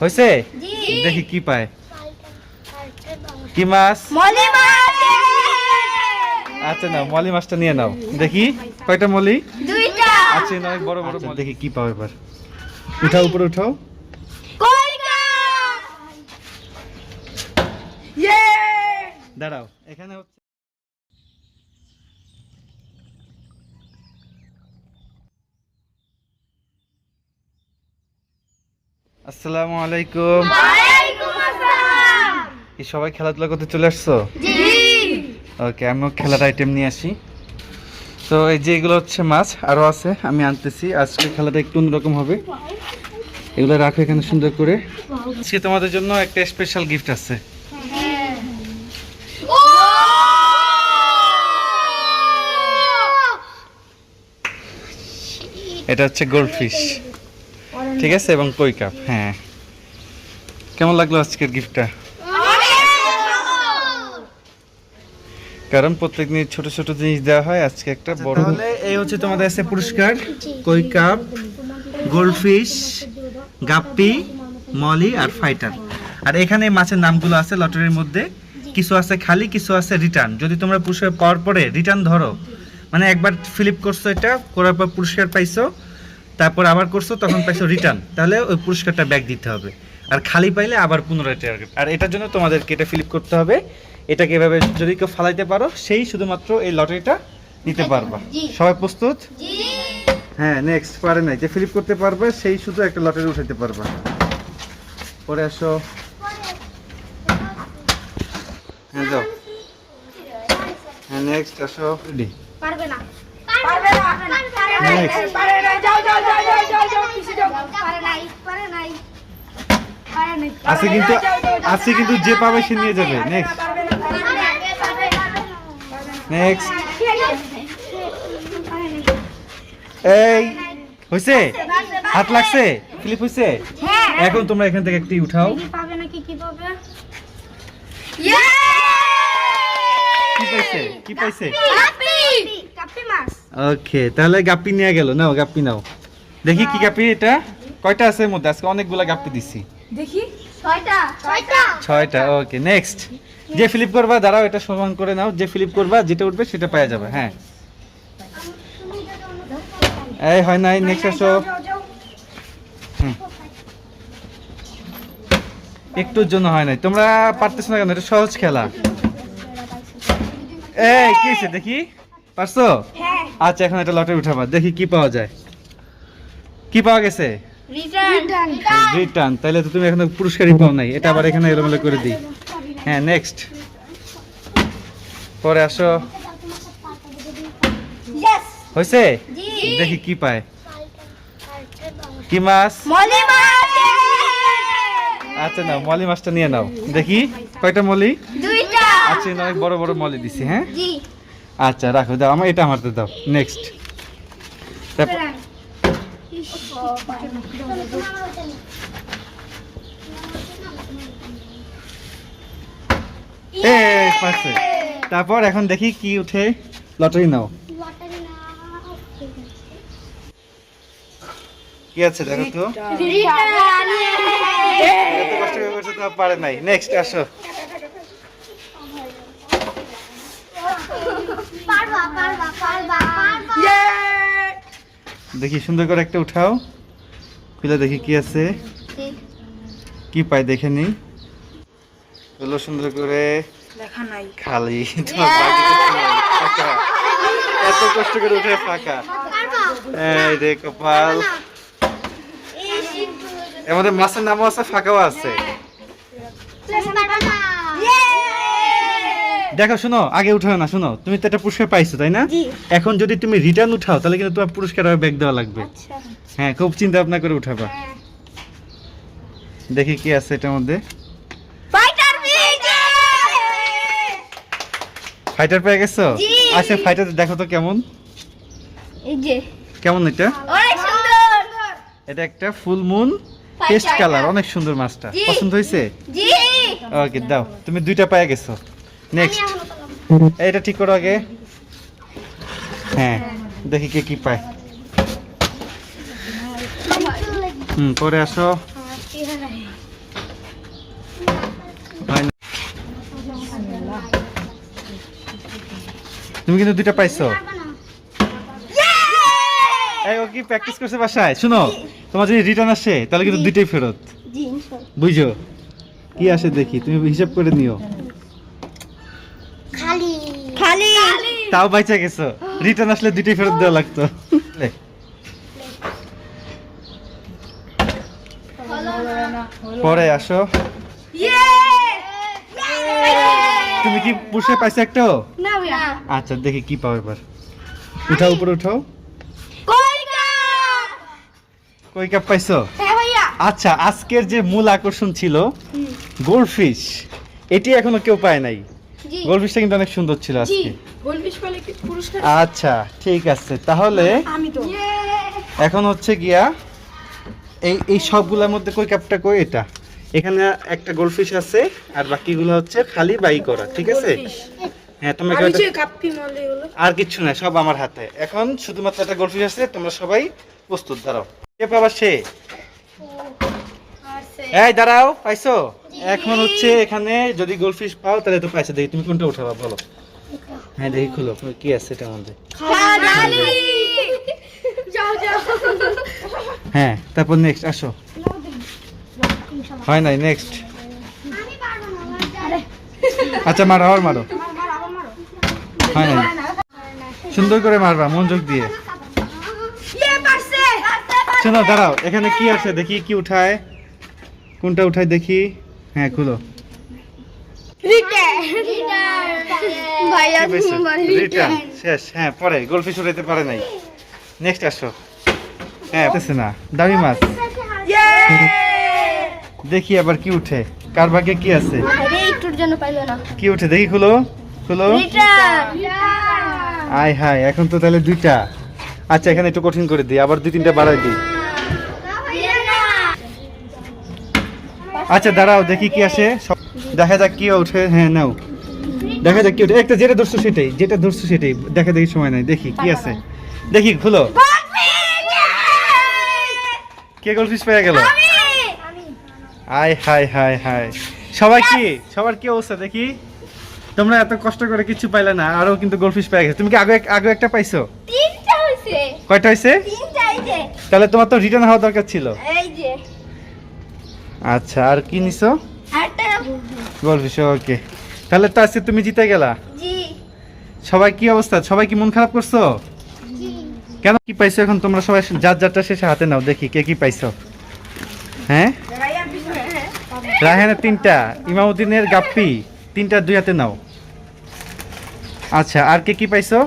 হয়েছে দেখি কি পায়। কি মাছ? মলি আচ্ছা নাও মলি মাছটা নিয়ে নাও। দেখি কয়টা মলি? আচ্ছা না বড় বড় মলি। দেখি কি পাও এবার। উঠাও উপরে উঠাও। ইয়ে দাঁড়াও এখানে হচ্ছে আসসালামু আলাইকুম। কি সবাই খেলাধুলা করতে চলে আসছো? ওকে আমিও খেলার আইটেম নিয়ে আসি। তো এই যে এগুলো হচ্ছে মাছ আরও আছে আমি আনতেছি। আজকে খেলাটা একটু অন্যরকম হবে। এগুলো রাখো এখানে সুন্দর করে। আজকে তোমাদের জন্য একটা স্পেশাল গিফট আছে। এটা হচ্ছে গোল্ড ফিশ ঠিক আছে এবং কই কাপ হ্যাঁ। কেমন লাগল আজকের গিফটটা কারণ প্রত্যেকদিন ছোট ছোট জিনিস দেওয়া হয় আজকে একটা বড় তাহলে এই হচ্ছে তোমাদের আছে পুরস্কার। Koi carp goldfish guppy molly আর ফাইটার আর এখানে মাছের নামগুলো আছে লটারির মধ্যে। কিছু আছে খালি কিছু আছে রিটার্ন যদি তোমরা পুরস্কার পাওয়ার পরে রিটার্ন ধরো মানে একবার ফিলিপ করছ এটা করার পর পুরস্কার পাইছো তারপর আবার করছ তখন পাইছো রিটার্ন তাহলে ওই পুরস্কারটা ব্যাক দিতে হবে। আর খালি পাইলে আবার পুনরায় টার্গেট আর এটার জন্য তোমাদেরকে এটা ফিলিপ করতে হবে। এটাকে এভাবে যদি কেউ ফালাইতে পারো সেই শুধুমাত্র এই লটারিটা নিতে পারবা। সবাই প্রস্তুত? হ্যাঁ নেক্সট পারে নাই। যে ফিলিপ করতে পারবে সেই শুধু একটা লটারি উঠাইতে পারবে। পরে আসো। হ্যাঁ যাও। হ্যাঁ নেক্সট আসো। রেডি পারবে না। আছে কিন্তু আছে কিন্তু যে পাবে সে নিয়ে যাবে। নেক্সট নেক্সট এই হয়েছে হাত লাগছে? ফিলিপ হয়েছে হ্যাঁ। এখন তোমরা এখান থেকে একটি উঠাও। কি পাবে নাকি কি পাবে? কি পাইছে? কি পাইছে? ওকে তাহলে গাপ্পি নিয়ে গেল নাও গাপ্পি নাও। দেখি কি গাপ্পি এটা? কয়টা আছে মধ্যে? আজকে অনেকগুলা গাপ্পি দিছি। দেখি। ছয়টা। ছয়টা। ছয়টা ওকে নেক্সট যে ফ্লিপ করবা দাঁড়াও এটা সমান করে নাও। যে ফ্লিপ করবা যেটা উঠবে সেটা পাওয়া যাবে হ্যাঁ। এই হয় নাই নেক্সট আসো। একটুর জন্য হয় নাই। তোমরা পারতেছো না কেন? এটা সহজ খেলা। এই কি হয়েছে? দেখি। পারছ? হ্যাঁ। আচ্ছা এখন এটা লটারি উঠাবা দেখি কি পাওয়া যায়। কি পাওয়া গেছে? রিটার্ন রিটার্ন তাহলে তো তুমি এখনও পুরস্কারই পাও নাই এটা আবার এখানে এলোমেলো করে দিই। হ্যাঁ নেক্সট পরে আসো। হয়েছে জি। দেখি কি পায়। কি মাছ? মলি মাছ আচ্ছা নাও মলি মাছটা নিয়ে নাও। দেখি কয়টা মলি? দুইটা। আচ্ছা না অনেক বড় বড় মলি দিছি হ্যাঁ? জি। আচ্ছা রাখো দাও আমার এটা আমারতে দাও নেক্সট তারপর এখন দেখি কি উঠে লটারি নাও। কি আছে দেখো তো? কষ্ট করছে তো পারে নাই। নেক্সট আসো পারবা পারবা পারবা পারবা দেখি সুন্দর করে একটা উঠাও। খুলে দেখি কি আছে। কি? পাই দেখে নি হলো সুন্দর করে দেখা নাই। খালি। নাই। এত কষ্ট করে উঠে ফাঁকা। এই রে কপাল। এর মধ্যে মাছের নামও আছে ফাঁকাও আছে। দেখো শোনো আগে উঠাও না শোনো তুমি তো একটা পুরস্কার পাইছো তাই না? এখন যদি তুমি রিটার্ন উঠাও তাহলে কিন্তু তোমার পুরস্কার ব্যাগ দেওয়া লাগবে। আচ্ছা। হ্যাঁ খুব চিন্তা ভাবনা করে উঠাবা। দেখি কি আছে এটার মধ্যে। ফাইটার পেয়ে গেছো। আচ্ছা ফাইটার দেখো তো কেমন। এই যে। কেমন এটা? অনেক সুন্দর। এটা একটা ফুল মুন পেস্ট কালার অনেক সুন্দর মাছটা। পছন্দ হয়েছে? জি। ওকে দাও তুমি দুইটা পেয়ে গেছো। নেক্সট এটা ঠিক করো আগে। হ্যাঁ দেখি কে কি পায়। হুম পরে আসো। তুমি কিন্তু দুইটা পাইছো। ও কি প্র্যাকটিস করছে বাসায়? শুনো তোমার যদি রিটার্ন আসে তাহলে কিন্তু দুইটাই ফেরত। বুঝো? কি আসে দেখি তুমি হিসাব করে নিও। তাও বাইচা গেছো। রিটার্ন আসলে দুইটাই ফেরত দেওয়া লাগতো। পরে আসো। তুমি কি পুষে পাইছো ভাইয়া। আচ্ছা দেখি কি পাও এবার। উঠাও উপরে উঠাও। কই কাপ পাইছো? হ্যাঁ আচ্ছা আজকের যে মূল আকর্ষণ ছিল গোল্ডফিশ এটি এখনও কেউ পায় নাই। গোল্ডফিশটা কিন্তু অনেক সুন্দর ছিল আজকে। গোলফিশ পেলে কি পুরস্কার? আচ্ছা ঠিক আছে। তাহলে এখন হচ্ছে গিয়া এই এই সবগুলোর মধ্যে কই কাপটা কই এটা? এখানে একটা গোল্ডফিশ আছে আর বাকিগুলো হচ্ছে খালি বাই করা ঠিক আছে? হ্যাঁ তোমরা আর কিচ্ছু না সব আমার হাতে। এখন শুধুমাত্র একটা গোল্ডফিশ আছে তোমরা সবাই প্রস্তুত দাঁড়াও। কে পাবা সে? এই দাঁড়াও পাইছো? এখন হচ্ছে এখানে যদি গোল্ডফিশ পাও তাহলে তো পাইছো। দেখি তুমি কোনটা উঠাবা বলো। হ্যাঁ দেখি খুলো। কি আছে এটার মধ্যে? খালি যাও যাও। হ্যাঁ তারপর নেক্সট আসো। হয় নাই নেক্সট আমি পারব না আচ্ছা মারো আবার মারো। হয় নাই। সুন্দর করে মারবা মনোযোগ দিয়ে। ইয়ে শোনো দাঁড়াও এখানে কি আছে? দেখি কি উঠায়? কোনটা উঠায় দেখি? হ্যাঁ খুলো। ভাইয়া শেষ হ্যাঁ পরে গোলফিশ উঠাইতে পারে নাই। নেক্সট আসো। হ্যাঁ না। দামি মাছ। দেখি আবার কি উঠে। কার ভাগ্যে কি আছে? একটুর জন্য পাইলো না। কি উঠে? দেখি খুলো। খুলো। আয় হায় এখন তো তাহলে দুইটা। আচ্ছা এখানে একটু কঠিন করে দিই। আবার দুই তিনটা বাড়াই দিই আচ্ছা দাঁড়াও দেখি কি আসে। সব- দেখা যাক কি ওঠে হ্যাঁ নাও। দেখা যাক কি ওঠে। একটা যেটা ধরছো সেটাই যেটা ধরছো সেটাই। দেখা দেখি সময় নাই। দেখি কি আছে। দেখি খুলো। কে গোলফিশ পেয়ে গেল? আয় হায় হায় হায় সবাই কি? সবার কি অবস্থা? দেখি। তোমরা এত কষ্ট করে কিছু পাইলে না আরও কিন্তু গোলফিশ পেয়ে গেছে। তুমি কি আগে আগে একটা পাইছো? তিনটা হইছে। কয়টা হয়েছে তিনটা যে। তাহলে তোমার তো রিটার্ন হওয়া দরকার ছিল। এই যে। আচ্ছা আর কি নিছো? Goldfish okay. তাহলে তো আজকে তুমি জিতে গেলা? জি। সবাই কি অবস্থা? সবাই কি মন খারাপ করছ? জি। কেন কি পাইছো এখন? তোমরা সবাই যার যারটা শেষে হাতে নাও দেখি কে কি পাইছো। হ্যাঁ? রায়হানের তিনটা ইমামুদ্দিনের গাপ্পি তিনটা দুই হাতে নাও। আচ্ছা আর কে কি পাইছো?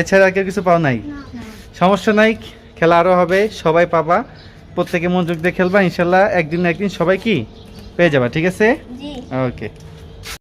এছাড়া আর কেউ কিছু পাও নাই? সমস্যা নাই খেলা আরও হবে সবাই পাবা। প্রত্যেকে মনোযোগ দিয়ে খেলবা ইনশাল্লাহ একদিন না একদিন সবাই কি পেয়ে যাবা ঠিক আছে? ওকে